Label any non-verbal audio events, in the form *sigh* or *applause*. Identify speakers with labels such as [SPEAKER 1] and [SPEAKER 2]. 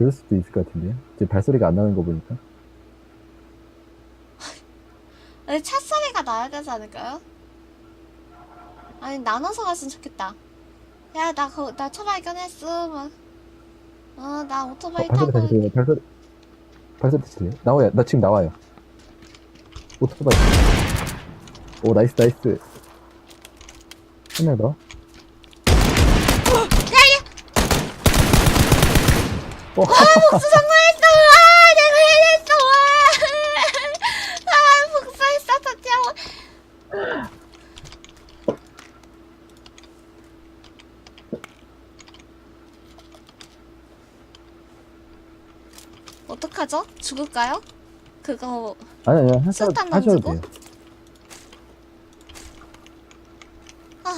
[SPEAKER 1] 그럴 수도 있을 것 같은데요. 이제 발소리가 안 나는 거 보니까. *laughs*
[SPEAKER 2] 아니, 차 소리가 나야 되지 않을까요? 아니, 나눠서 갔으면 좋겠다. 야, 나, 거, 나 차 발견했어. 막. 어, 나
[SPEAKER 1] 어,
[SPEAKER 2] 오토바이
[SPEAKER 1] 발소리
[SPEAKER 2] 타고.
[SPEAKER 1] 다시 들려요. 발소리. 발소리 들려요? 나와요. 나 지금 나와요. 오토바이. 오, 나이스, 나이스. 하나 더. 뭐?
[SPEAKER 2] 아, 복수 성공했어! 와, 내가 해냈어! 와! 아, 복수했어, 드디어! 어떡하죠? 죽을까요? 그거
[SPEAKER 1] 아니 아니 하셔도 하셔도 돼요. 아.